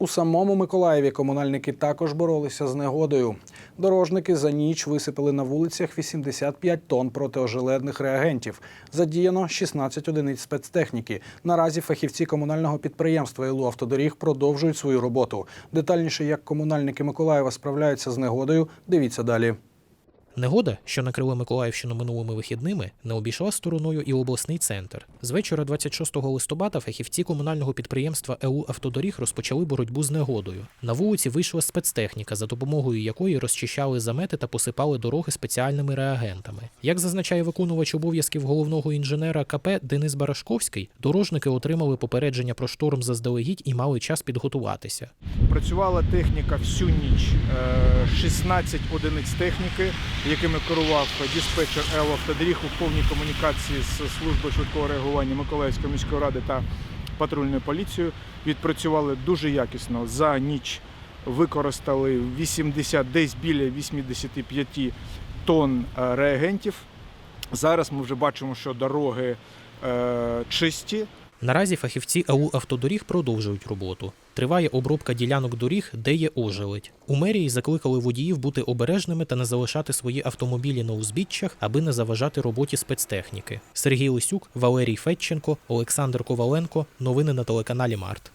У самому Миколаєві комунальники також боролися з негодою. Дорожники за ніч висипали на вулицях 85 тонн протиожеледних реагентів. Задіяно 16 одиниць спецтехніки. Наразі фахівці комунального підприємства ІЛУ «Автодоріг» продовжують свою роботу. Детальніше, як комунальники Миколаєва справляються з негодою, дивіться далі. Негода, що накрила Миколаївщину минулими вихідними, не обійшла стороною і обласний центр. З вечора 26 листопада фахівці комунального підприємства ЕУ «Автодоріг» розпочали боротьбу з негодою. На вулиці вийшла спецтехніка, за допомогою якої розчищали замети та посипали дороги спеціальними реагентами. Як зазначає виконувач обов'язків головного інженера КП Денис Барашковський, дорожники отримали попередження про шторм заздалегідь і мали час підготуватися. Працювала техніка всю ніч. Е, 16 одиниць техніки, якими керував диспетчер ЕЛ «Автодоріг» у повній комунікації з службою швидкого реагування Миколаївської міської ради та патрульною поліцією. Відпрацювали дуже якісно. За ніч використали 80, десь біля 85 тонн е, реагентів. Зараз ми вже бачимо, що дороги е, чисті. Наразі фахівці АУ «Автодоріг» продовжують роботу. Триває обробка ділянок доріг, де є ожеледь. У мерії закликали водіїв бути обережними та не залишати свої автомобілі на узбіччях, аби не заважати роботі спецтехніки. Сергій Лисюк, Валерій Федченко, Олександр Коваленко. Новини на телеканалі Март.